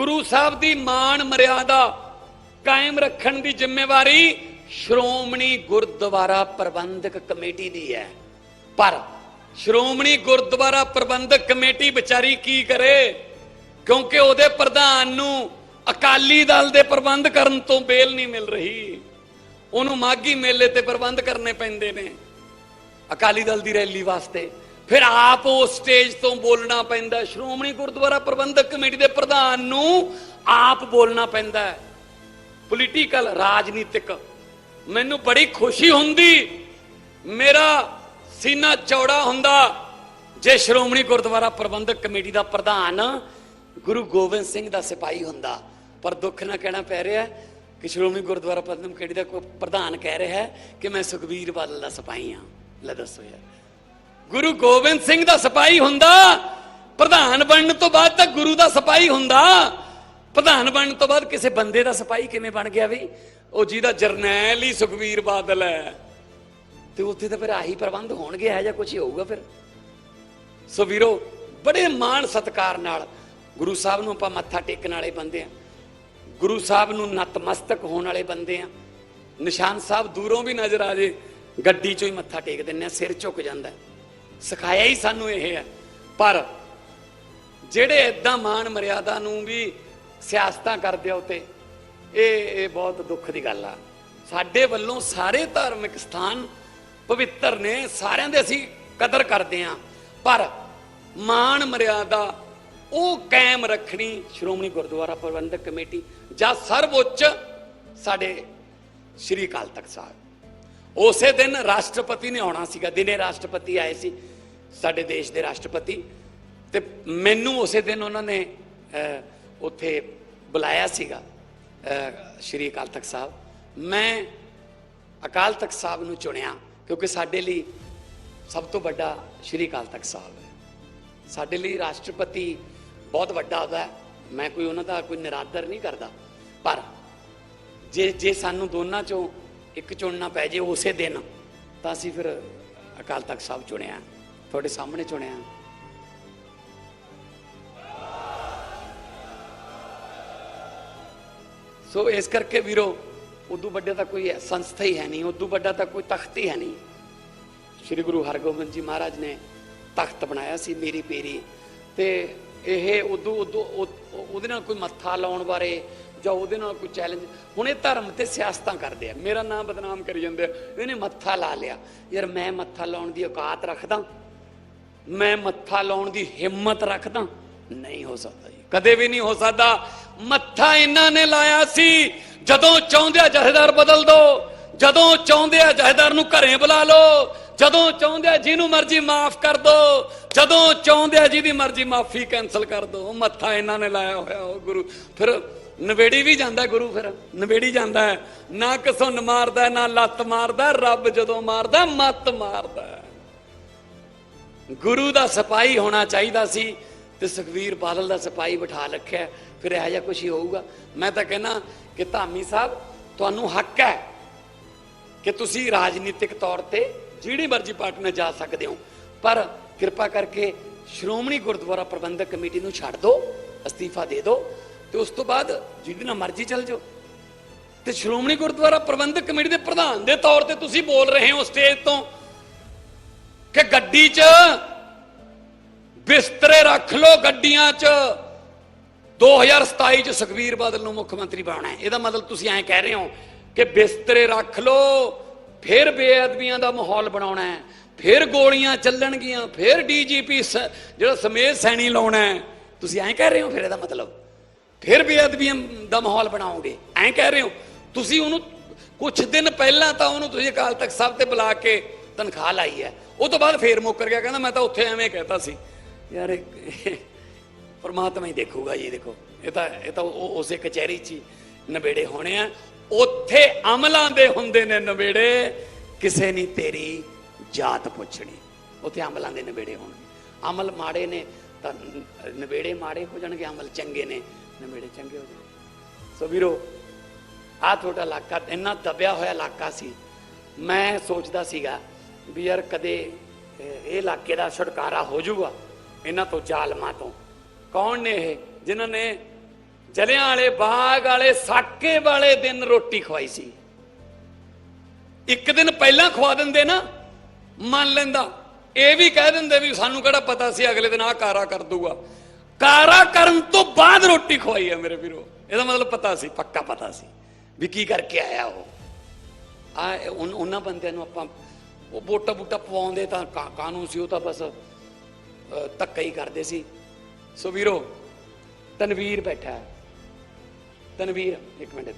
ਗੁਰੂ ਸਾਹਿਬ ਦੀ ਮਾਣ ਮਰਿਆਦਾ ਕਾਇਮ ਰੱਖਣ ਦੀ ਜ਼ਿੰਮੇਵਾਰੀ ਸ਼੍ਰੋਮਣੀ ਗੁਰਦੁਆਰਾ ਪ੍ਰਬੰਧਕ ਕਮੇਟੀ ਦੀ ਹੈ। ਪਰ ਸ਼੍ਰੋਮਣੀ ਗੁਰਦੁਆਰਾ ਪ੍ਰਬੰਧਕ ਕਮੇਟੀ ਵਿਚਾਰੀ ਕੀ ਕਰੇ? ਕਿਉਂਕਿ ਉਹਦੇ ਪ੍ਰਧਾਨ ਨੂੰ ਅਕਾਲੀ ਦਲ ਦੇ ਪ੍ਰਬੰਧ ਕਰਨ ਤੋਂ ਬੇਲ ਨਹੀਂ ਮਿਲ ਰਹੀ। ਉਹਨੂੰ ਮਾਗੀ ਮੇਲੇ ਤੇ ਪ੍ਰਬੰਧ ਕਰਨੇ ਪੈਂਦੇ ਨੇ। ਅਕਾਲੀ ਦਲ ਦੀ ਰੈਲੀ ਵਾਸਤੇ ਫਿਰ ਆਪ ਉਸ ਸਟੇਜ ਤੋਂ ਬੋਲਣਾ ਪੈਂਦਾ ਸ਼੍ਰੋਮਣੀ ਗੁਰਦੁਆਰਾ ਪ੍ਰਬੰਧਕ ਕਮੇਟੀ ਦੇ ਪ੍ਰਧਾਨ ਨੂੰ ਆਪ ਬੋਲਣਾ ਪੈਂਦਾ ਹੈ। ਪੋਲੀਟੀਕਲ ਰਾਜਨੀਤਿਕ। ਮੈਨੂੰ ਬੜੀ ਖੁਸ਼ੀ ਹੁੰਦੀ, ਮੇਰਾ ਸੀਨਾ ਚੌੜਾ ਹੁੰਦਾ ਜੇ ਸ਼੍ਰੋਮਣੀ ਗੁਰਦੁਆਰਾ ਪ੍ਰਬੰਧਕ ਕਮੇਟੀ ਦਾ ਪ੍ਰਧਾਨ ਗੁਰੂ ਗੋਬਿੰਦ ਸਿੰਘ ਦਾ ਸਿਪਾਹੀ ਹੁੰਦਾ। ਪਰ ਦੁੱਖ ਨਾਲ ਕਹਿਣਾ ਪੈ ਰਿਹਾ ਕਿ ਸ਼੍ਰੋਮਣੀ ਗੁਰਦੁਆਰਾ ਪ੍ਰਬੰਧਕ ਕਮੇਟੀ ਦਾ ਕੋਈ ਪ੍ਰਧਾਨ ਕਹਿ ਰਿਹਾ ਹੈ ਕਿ ਮੈਂ ਸੁਖਬੀਰ ਬਾਦਲ ਦਾ ਸਿਪਾਹੀ ਹਾਂ। ਲੈ ਦੱਸੋ ਯਾਰ। ਗੁਰੂ ਗੋਬਿੰਦ ਸਿੰਘ ਦਾ ਸਿਪਾਹੀ ਹੁੰਦਾ, ਪ੍ਰਧਾਨ ਬਣਨ ਤੋਂ ਬਾਅਦ ਤਾਂ ਗੁਰੂ ਦਾ ਸਿਪਾਹੀ ਹੁੰਦਾ। ਪ੍ਰਧਾਨ ਬਣਨ ਤੋਂ ਬਾਅਦ ਕਿਸੇ ਬੰਦੇ ਦਾ ਸਿਪਾਹੀ ਕਿਵੇਂ ਬਣ ਗਿਆ ਵੀ? ਉਹ ਜਿਹਦਾ ਜਰਨੈਲ ਹੀ ਸੁਖਬੀਰ ਬਾਦਲ ਹੈ। ਤੇ ਉੱਥੇ ਤਾਂ ਫਿਰ ਆਹੀ ਪ੍ਰਬੰਧ ਹੋਣਗੇ, ਇਹ ਜਾਂ ਕੁਝ ਹੋਊਗਾ ਫਿਰ। ਸੋ ਵੀਰੋ, ਬੜੇ ਮਾਣ ਸਤਕਾਰ ਨਾਲ ਗੁਰੂ ਸਾਹਿਬ ਨੂੰ ਆਪਾਂ ਮੱਥਾ ਟੇਕਣ ਵਾਲੇ ਬੰਦੇ ਆ ਗੁਰੂ ਸਾਹਿਬ ਨੂੰ ਨਤਮਸਤਕ ਹੋਣ ਵਾਲੇ ਬੰਦੇ ਆ ਨਿਸ਼ਾਨ ਸਾਹਿਬ ਦੂਰੋਂ ਵੀ ਨਜ਼ਰ ਆ ਜੇ, ਗੱਡੀ ਚੋਂ ਹੀ ਮੱਥਾ ਟੇਕ ਦਿੰਨੇ ਆ ਸਿਰ ਝੁਕ ਜਾਂਦਾ ਹੈ। ਸਿਖਾਇਆ ਹੀ ਸਾਨੂੰ ਇਹ ਹੈ। ਪਰ ਜਿਹੜੇ ਇਦਾਂ ਮਾਣ ਮਰਿਆਦਾ ਨੂੰ ਵੀ ਸਿਆਸਤਾਂ ਕਰਦੇ ਆ ਉਤੇ, ਇਹ ਇਹ ਬਹੁਤ ਦੁੱਖ ਦੀ ਗੱਲ ਆ। ਸਾਡੇ ਵੱਲੋਂ ਸਾਰੇ ਧਾਰਮਿਕ ਸਥਾਨ ਪਵਿੱਤਰ ਨੇ, ਸਾਰਿਆਂ ਦੇ ਅਸੀਂ ਕਦਰ ਕਰਦੇ ਆ। ਪਰ ਮਾਣ ਮਰਿਆਦਾ ਉਹ ਕਾਇਮ ਰੱਖਣੀ ਸ਼੍ਰੋਮਣੀ ਗੁਰਦੁਆਰਾ ਪ੍ਰਬੰਧਕ ਕਮੇਟੀ ਜਾਂ ਸਰਵਉੱਚ ਸਾਡੇ ਸ਼੍ਰੀ ਅਕਾਲ ਤਖਤ ਸਾਹਿਬ। ਉਸੇ ਦਿਨ ਰਾਸ਼ਟਰਪਤੀ ਨੇ ਆਉਣਾ ਸੀਗਾ, ਦਿਨੇ ਰਾਸ਼ਟਰਪਤੀ ਆਏ ਸੀ, ਸਾਡੇ ਦੇਸ਼ ਦੇ ਰਾਸ਼ਟਰਪਤੀ। ਤੇ ਮੈਨੂੰ ਉਸੇ ਦਿਨ ਉਹਨਾਂ ਨੇ ਉੱਥੇ ਬੁਲਾਇਆ ਸੀਗਾ ਸ਼੍ਰੀ ਅਕਾਲ ਤਖਤ ਸਾਹਿਬ। ਮੈਂ ਅਕਾਲ ਤਖਤ ਸਾਹਿਬ ਨੂੰ ਚੁਣਿਆ, ਕਿਉਂਕਿ ਸਾਡੇ ਲਈ ਸਭ ਤੋਂ ਵੱਡਾ ਸ਼੍ਰੀ ਅਕਾਲ ਤਖਤ ਸਾਹਿਬ ਹੈ। ਸਾਡੇ ਲਈ ਰਾਸ਼ਟਰਪਤੀ ਬਹੁਤ ਵੱਡਾ ਹੁੰਦਾ ਮੈਂ ਕੋਈ ਉਹਨਾਂ ਦਾ ਕੋਈ ਨਿਰਾਦਰ ਨਹੀਂ ਕਰਦਾ। ਪਰ ਜੇ ਜੇ ਸਾਨੂੰ ਦੋਨਾਂ ਚੋਂ ਇੱਕ ਚੁਣਨਾ ਪੈ ਜੇ ਉਸੇ ਦਿਨ, ਤਾਂ ਅਸੀਂ ਫਿਰ ਅਕਾਲ ਤਖਤ ਸਾਹਿਬ ਚੁਣਿਆ, ਤੁਹਾਡੇ ਸਾਹਮਣੇ ਚੁਣਿਆ। ਸੋ ਇਸ ਕਰਕੇ ਵੀਰੋ, ਉਦੋਂ ਵੱਡੇ ਤਾਂ ਕੋਈ ਸੰਸਥਾ ਹੀ ਹੈ ਨਹੀਂ, ਉਦੋਂ ਵੱਡਾ ਤਾਂ ਕੋਈ ਤਖਤ ਹੀ ਹੈ ਨਹੀਂ। ਸ੍ਰੀ ਗੁਰੂ ਹਰਗੋਬਿੰਦ ਜੀ ਮਹਾਰਾਜ ਨੇ ਤਖਤ ਬਣਾਇਆ ਸੀ, ਮੇਰੀ ਪੇਰੀ। ਤੇ ਇਹ ਉਦੋਂ ਉਦੋਂ ਉਹਦੇ ਨਾਲ ਕੋਈ ਮੱਥਾ ਲਾਉਣ ਬਾਰੇ ਜਾਂ ਉਹਦੇ ਨਾਲ ਕੋਈ ਚੈਲੰਜ ਹੁਣ ਇਹ ਧਰਮ ਤੇ ਸਿਆਸਤਾਂ ਕਰਦੇ ਆ। ਮੇਰਾ ਨਾਮ ਬਦਨਾਮ ਕਰੀ ਜਾਂਦੇ ਆ। ਇਹਨੇ ਮੱਥਾ ਲਾ ਲਿਆ। ਯਾਰ ਮੈਂ ਮੱਥਾ ਲਾਉਣ ਦੀ ਔਕਾਤ ਰੱਖਦਾ। ਮੈਂ ਮੱਥਾ ਲਾਉਣ ਦੀ ਹਿੰਮਤ ਰੱਖਦਾ। ਨਹੀਂ ਹੋ ਸਕਦਾ ਜੀ। ਕਦੇ ਵੀ ਨਹੀਂ ਹੋ ਸਕਦਾ। ਮੱਥਾ ਇਹਨਾਂ ਨੇ ਲਾਇਆ ਸੀ। ਜਦੋਂ ਚਾਹੁੰਦੇ ਆ ਜਹੇਦਾਰ ਬਦਲ ਦੋ, ਜਦੋਂ ਚਾਹੁੰਦੇ ਆ ਜਹੇਦਾਰ ਨੂੰ ਘਰੇ ਬੁਲਾ ਲਓ ਜਦੋਂ ਚਾਹੁੰਦੇ ਆ ਜਿਹਨੂੰ ਮਰਜ਼ੀ ਮਾਫ ਕਰ ਦੋ, ਜਦੋਂ ਚਾਹੁੰਦੇ ਆ ਜਿਹਦੀ ਮਰਜ਼ੀ ਮਾਫੀ ਕੈਨਸਲ ਕਰ ਦੋ ਮੱਥਾ ਇਹਨਾਂ ਨੇ ਲਾਇਆ ਹੋਇਆ, ਉਹ ਗੁਰੂ। ਫਿਰ ਨਵੇੜੀ ਵੀ ਜਾਂਦਾ ਗੁਰੂ ਫਿਰ, ਨਵੇੜੀ ਜਾਂਦਾ ਹੈ। ਨਾ ਕਸੁੰਨ ਮਾਰਦਾ ਨਾ ਲੱਤ ਮਾਰਦਾ, ਰੱਬ ਜਦੋਂ ਮਾਰਦਾ, ਮੱਤ ਮਾਰਦਾ ਗੁਰੂ ਦਾ ਸਿਪਾਹੀ ਹੋਣਾ ਚਾਹੀਦਾ ਸੀ ਤੇ ਸੁਖਵੀਰ ਬਾਦਲ ਦਾ ਸਿਪਾਹੀ ਬਿਠਾ ਰੱਖਿਆ। ਫਿਰ ਇਹੋ ਜਿਹਾ ਕੁਝ ਹੀ ਹੋਊਗਾ। ਮੈਂ ਤਾਂ ਕਹਿੰਦਾ ਕਿ ਧਾਮੀ ਸਾਹਿਬ, ਤੁਹਾਨੂੰ ਹੱਕ ਹੈ ਕਿ ਤੁਸੀਂ ਰਾਜਨੀਤਿਕ ਤੌਰ ਤੇ ਜਿਹੜੀ ਮਰਜ਼ੀ ਪਾਰਟੀ ਨਾਲ ਜਾ ਸਕਦੇ ਹੋ, ਪਰ ਕਿਰਪਾ ਕਰਕੇ ਸ਼੍ਰੋਮਣੀ ਗੁਰਦੁਆਰਾ ਪ੍ਰਬੰਧਕ ਕਮੇਟੀ ਨੂੰ ਛੱਡ ਦਿਓ, ਅਸਤੀਫਾ ਦੇ ਦਿਓ। ਤੇ ਉਸ ਤੋਂ ਬਾਅਦ ਜਿਹਦੇ ਨਾਲ ਮਰਜ਼ੀ ਚੱਲ ਜਾਓ। ਤੇ ਸ਼੍ਰੋਮਣੀ ਗੁਰਦੁਆਰਾ ਪ੍ਰਬੰਧਕ ਕਮੇਟੀ ਦੇ ਪ੍ਰਧਾਨ ਦੇ ਤੌਰ ਤੇ ਤੁਸੀਂ ਬੋਲ ਰਹੇ ਹੋ ਸਟੇਜ ਤੋਂ ਕਿ ਗੱਡੀ 'ਚ ਬਿਸਤਰੇ ਰੱਖ ਲਓ ਗੱਡੀਆਂ 'ਚ। 2027 'ਚ ਸੁਖਬੀਰ ਬਾਦਲ ਨੂੰ ਮੁੱਖ ਮੰਤਰੀ ਬਣਾਉਣਾ ਹੈ। ਇਹਦਾ ਮਤਲਬ ਤੁਸੀਂ ਐਂ ਕਹਿ ਰਹੇ ਹੋ ਕਿ ਬਿਸਤਰੇ ਰੱਖ ਲਓ, ਫਿਰ ਬੇਅਦਬੀਆਂ ਦਾ ਮਾਹੌਲ ਬਣਾਉਣਾ ਹੈ, ਫਿਰ ਗੋਲੀਆਂ ਚੱਲਣਗੀਆਂ, ਫਿਰ ਡੀਜੀਪੀ ਜਿਹੜਾ ਸਮੇਤ ਸੈਣੀ ਲਾਉਣਾ ਹੈ। ਤੁਸੀਂ ਐਂ ਕਹਿ ਰਹੇ ਹੋ ਫਿਰ ਇਹਦਾ ਮਤਲਬ? ਫਿਰ ਬੇਅਦਬੀਆਂ ਦਾ ਮਾਹੌਲ ਬਣਾਓਗੇ। ਐਂ ਕਹਿ ਰਹੇ ਹੋ, ਤੁਸੀਂ ਉਹਨੂੰ ਕੁਝ ਦਿਨ ਪਹਿਲਾਂ ਤਾਂ ਉਹਨੂੰ ਤੁਸੀਂ ਅਕਾਲ ਤਖਤ ਸਾਹਿਬ ਤੇ ਬੁਲਾ ਕੇ ਤਨਖਾਹ ਲਾਈ ਹੈ। ਉਹ ਤੋਂ ਬਾਅਦ ਫੇਰ ਮੁੱਕਰ ਗਿਆ, ਕਹਿੰਦਾ ਮੈਂ ਤਾਂ ਉੱਥੇ ਐਵੇਂ ਕਹਿਤਾ ਸੀ। ਯਾਰ, ਪਰਮਾਤਮਾ ਹੀ ਦੇਖੂਗਾ ਜੀ, ਦੇਖੋ। ਇਹ ਤਾਂ ਇਹ ਤਾਂ ਉਹ ਉਸੇ ਕਚਹਿਰੀ 'ਚ ਹੀ ਨਵੇੜੇ ਹੋਣੇ ਆ। ਉੱਥੇ ਅਮਲਾਂ ਦੇ ਹੁੰਦੇ ਨੇ ਨਵੇੜੇ। ਕਿਸੇ ਨਹੀਂ ਤੇਰੀ ਜਾਤ ਪੁੱਛਣੀ, ਉੱਥੇ ਅਮਲਾਂ ਦੇ ਨਵੇੜੇ ਹੋਣਗੇ। ਅਮਲ ਮਾੜੇ ਨੇ ਤਾਂ ਨ- ਨਵੇੜੇ ਮਾੜੇ ਹੋ ਜਾਣਗੇ, ਅਮਲ ਚੰਗੇ ਨੇ। ਨਵੇੜੇ ਚੰਗੇ ਹੋ ਜਾਣਗੇ ਸੋ ਵੀਰੋ ਆ ਤੁਹਾਡਾ ਇਲਾਕਾ, ਇੰਨਾ ਦਬਿਆ ਹੋਇਆ ਇਲਾਕਾ ਸੀ। ਮੈਂ ਸੋਚਦਾ ਸੀਗਾ ਵੀ ਯਾਰ ਕਦੇ ਇਹ ਇਲਾਕੇ ਦਾ ਛੁਟਕਾਰਾ ਹੋ ਜਾਊਗਾ ਇਹਨਾਂ ਤੋਂ ਜ਼ਾਲਮਾਂ ਤੋਂ। ਕੌਣ ਨੇ ਇਹ? ਜਿਨ੍ਹਾਂ ਨੇ ਜਲਿਆਂ ਵਾਲੇ ਬਾਗ ਵਾਲੇ, ਸਾਕੇ ਵਾਲੇ ਦਿਨ ਰੋਟੀ ਖਵਾਈ ਸੀ। ਇੱਕ ਦਿਨ ਪਹਿਲਾਂ ਖਵਾ ਦਿੰਦੇ ਨਾ, ਮੰਨ ਲੈਂਦਾ। ਇਹ ਵੀ ਕਹਿ ਦਿੰਦੇ ਵੀ ਸਾਨੂੰ ਕਿਹੜਾ ਪਤਾ ਸੀ ਅਗਲੇ ਦਿਨ ਆਹ ਕਾਰਾ ਕਰ ਦੂਗਾ ਕਾਰਾ ਕਰਨ ਤੋਂ ਬਾਅਦ ਰੋਟੀ ਖਵਾਈ ਹੈ ਮੇਰੇ ਵੀਰੋ। ਇਹਦਾ ਮਤਲਬ ਪਤਾ ਸੀ, ਪੱਕਾ ਪਤਾ ਸੀ ਵੀ ਕੀ ਕਰਕੇ ਆਇਆ ਉਹ। ਆ ਉਹਨਾਂ ਬੰਦਿਆਂ ਨੂੰ ਆਪਾਂ ਉਹ ਵੋਟਾ ਬੂਟਾ ਪਵਾਉਂਦੇ ਤਾਂ ਕਾਨੂੰਨ ਸੀ, ਉਹ ਤਾਂ ਬਸ ਧੱਕਾ ਹੀ ਕਰਦੇ ਸੀ। ਸੋ ਵੀਰੋ, ਤਨਵੀਰ ਬੈਠਾ ਹੈ। ਤਨਵੀਰ, ਇੱਕ ਮਿੰਟ ਦੇ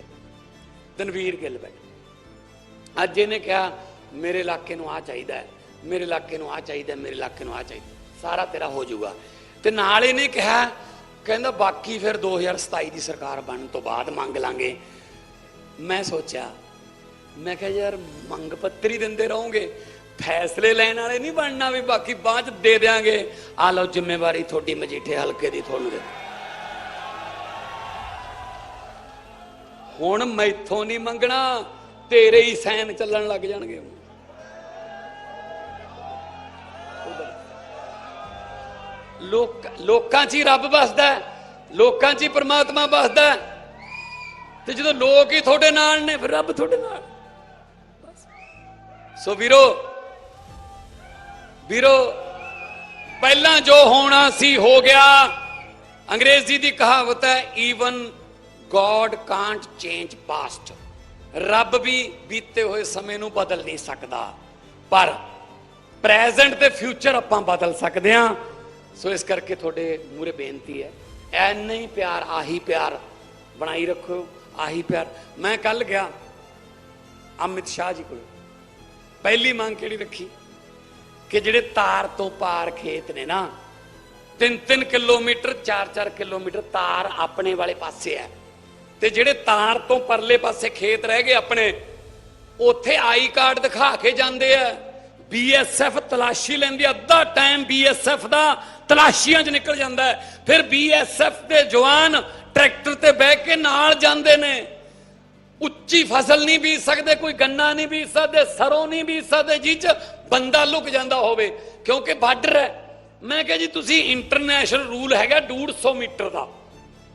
ਤਨਵੀਰ ਗਿੱਲ ਬੈਠਾ। ਅੱਜ ਇਹਨੇ ਕਿਹਾ, ਮੇਰੇ ਇਲਾਕੇ ਨੂੰ ਆ ਚਾਹੀਦਾ ਹੈ, ਮੇਰੇ ਇਲਾਕੇ ਨੂੰ ਆ ਚਾਹੀਦਾ ਮੇਰੇ ਇਲਾਕੇ ਨੂੰ ਆ ਚਾਹੀਦਾ ਸਾਰਾ ਤੇਰਾ ਹੋ ਜਾਊਗਾ। ਤੇ ਨਾਲ ਇਹਨੇ ਕਿਹਾ, ਕਹਿੰਦਾ ਬਾਕੀ ਫਿਰ 2027 ਦੀ ਸਰਕਾਰ ਬਣਨ ਤੋਂ ਬਾਅਦ ਮੰਗ ਲਾਂਗੇ। ਮੈਂ ਸੋਚਿਆ, ਮੈਂ ਕਿਹਾ ਯਾਰ ਮੰਗ ਪੱਤਰੀ ਦਿੰਦੇ ਰਹੋਗੇ, ਫੈਸਲੇ ਲੈਣ ਵਾਲੇ ਨਹੀਂ ਬਣਨਾ ਵੀ ਬਾਕੀ ਬਾਅਦ ਚ ਦੇ ਦੇਾਂਗੇ ਆ ਲਓ ਜ਼ਿੰਮੇਵਾਰੀ ਤੁਹਾਡੀ, ਮਜੀਠੇ ਹਲਕੇ ਦੀ ਤੁਹਾਨੂੰ ਦੇ ਹੁਣ ਮੈਥੋਂ ਨਹੀਂ ਮੰਗਣਾ, ਤੇਰੇ ਹੀ ਸੈਨ ਚੱਲਣ ਲੱਗ ਜਾਣਗੇ। ਲੋਕ ਲੋਕਾਂ 'ਚ ਹੀ ਰੱਬ ਵੱਸਦਾ ਲੋਕਾਂ 'ਚ ਹੀ ਪ੍ਰਮਾਤਮਾ ਵਸਦਾ ਤੇ ਜਦੋਂ ਲੋਕ ਹੀ ਤੁਹਾਡੇ ਨਾਲ ਨੇ, ਫਿਰ ਰੱਬ ਤੁਹਾਡੇ ਨਾਲ। ਸੋ ਵੀਰੋ ਵੀਰੋ, ਪਹਿਲਾਂ ਜੋ ਹੋਣਾ ਸੀ ਹੋ ਗਿਆ। ਅੰਗਰੇਜ਼ੀ ਦੀ ਕਹਾਵਤ ਹੈ even god can't change past ਰੱਬ ਵੀ ਬੀਤੇ ਹੋਏ ਸਮੇਂ ਨੂੰ ਬਦਲ ਨਹੀਂ ਸਕਦਾ, ਪਰ ਪ੍ਰੈਜ਼ੈਂਟ ਤੇ ਫਿਊਚਰ ਆਪਾਂ ਬਦਲ ਸਕਦੇ ਹਾਂ। ਸੋ ਇਸ ਕਰਕੇ ਤੁਹਾਡੇ ਮੂਰੇ ਬੇਨਤੀ ਹੈ, ਐਨਾ ਹੀ ਪਿਆਰ, ਆਹੀ ਪਿਆਰ ਬਣਾਈ ਰੱਖੋ, ਆਹੀ ਪਿਆਰ। ਮੈਂ ਕੱਲ ਗਿਆ ਅਮਿਤ ਸ਼ਾਹ ਜੀ ਕੋਲ। ਪਹਿਲੀ ਮੰਗ ਕਿਹੜੀ ਰੱਖੀ? ਕਿ ਜਿਹੜੇ ਤਾਰ ਤੋਂ ਪਾਰ ਖੇਤ ਨੇ ਨਾ 3-3 ਕਿਲੋਮੀਟਰ 4-4 ਕਿਲੋਮੀਟਰ ਤਾਰ ਆਪਣੇ ਵਾਲੇ ਪਾਸੇ ਹੈ। ਤੇ ਜਿਹੜੇ ਤਾਰ ਤੋਂ ਪਰਲੇ ਪਾਸੇ ਖੇਤ ਰਹਿ ਗਏ ਆਪਣੇ, ਉੱਥੇ ਆਈ ਕਾਰਡ ਦਿਖਾ ਕੇ ਜਾਂਦੇ ਆ। ਬੀਐਸਐਫ ਤਲਾਸ਼ੀ ਲੈਂਦੀ ਅੱਧਾ ਟਾਈਮ ਬੀਐਸਐਫ ਦਾ ਤਲਾਸ਼ੀਆਂ 'ਚ ਨਿਕਲ ਜਾਂਦਾ ਹੈ। ਫਿਰ ਬੀਐਸਐਫ ਦੇ ਜਵਾਨ ਟਰੈਕਟਰ ਤੇ ਬਹਿ ਕੇ ਨਾਲ ਜਾਂਦੇ ਨੇ। ਉੱਚੀ ਫਸਲ ਨਹੀਂ ਬੀਜ ਸਕਦੇ, ਕੋਈ ਗੰਨਾ ਨਹੀਂ ਬੀਜ ਸਕਦੇ, ਸਰੋਂ ਨਹੀਂ ਬੀਜ ਸਕਦੇ, ਜਿਹ ਬੰਦਾ ਲੁਕ ਜਾਂਦਾ ਹੋਵੇ, ਕਿਉਂਕਿ ਬਾਰਡਰ ਹੈ। ਮੈਂ ਕਿਹਾ ਜੀ, ਤੁਸੀਂ ਇੰਟਰਨੈਸ਼ਨਲ ਰੂਲ ਹੈਗਾ 150 ਮੀਟਰ ਦਾ।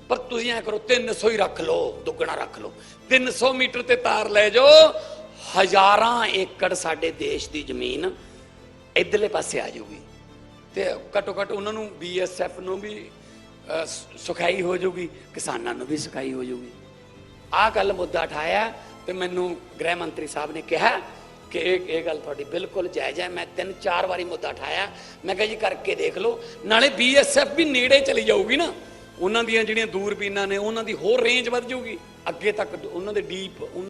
ਪਰ ਤੁਸੀਂ ਐ ਕਰੋ 300 ਹੀ ਰੱਖ ਲਓ, ਦੁੱਗਣਾ ਰੱਖ ਲਓ। 300 ਮੀਟਰ ਤੇ ਤਾਰ ਲੈ ਜਾਓ ਹਜ਼ਾਰਾਂ ਏਕੜ ਸਾਡੇ ਦੇਸ਼ ਦੀ ਜ਼ਮੀਨ ਇਧਰਲੇ ਪਾਸੇ ਆ ਜਾਊਗੀ। ਤੇ ਘੱਟੋ ਘੱਟ ਉਹਨਾਂ ਨੂੰ ਬੀਐਸਐਫ ਨੂੰ ਵੀ ਅਹ, ਸ- ਸੁਖਾਈ ਹੋ ਜਾਊਗੀ ਕਿਸਾਨਾਂ ਨੂੰ ਵੀ ਸੁਖਾਈ ਹੋ ਜਾਊਗੀ। ਆਹ ਗੱਲ ਮੁੱਦਾ ਉਠਾਇਆ ਤੇ ਮੈਨੂੰ ਗ੍ਰਹਿ ਮੰਤਰੀ ਸਾਹਿਬ ਨੇ ਕਿਹਾ ਕਿ ਇਹ ਇਹ ਗੱਲ ਤੁਹਾਡੀ ਬਿਲਕੁਲ ਜਾਇਜ਼ ਹੈ। ਮੈਂ ਤਿੰਨ ਚਾਰ ਵਾਰੀ ਮੁੱਦਾ ਉਠਾਇਆ। ਮੈਂ ਕਿਹਾ ਜੀ ਕਰਕੇ ਦੇਖ ਲਓ। ਨਾਲੇ ਬੀਐਸਐਫ ਵੀ ਨੇੜੇ ਚਲੀ ਜਾਊਗੀ ਨਾ। ਉਹਨਾਂ ਦੀਆਂ ਜਿਹੜੀਆਂ ਦੂਰਬੀਨਾਂ ਨੇ ਉਹਨਾਂ ਦੀ ਹੋਰ ਰੇਂਜ ਵੱਧ ਜਾਊਗੀ। ਅੱਗੇ ਤੱਕ ਉਹਨਾਂ ਦੇ ਡੀਪ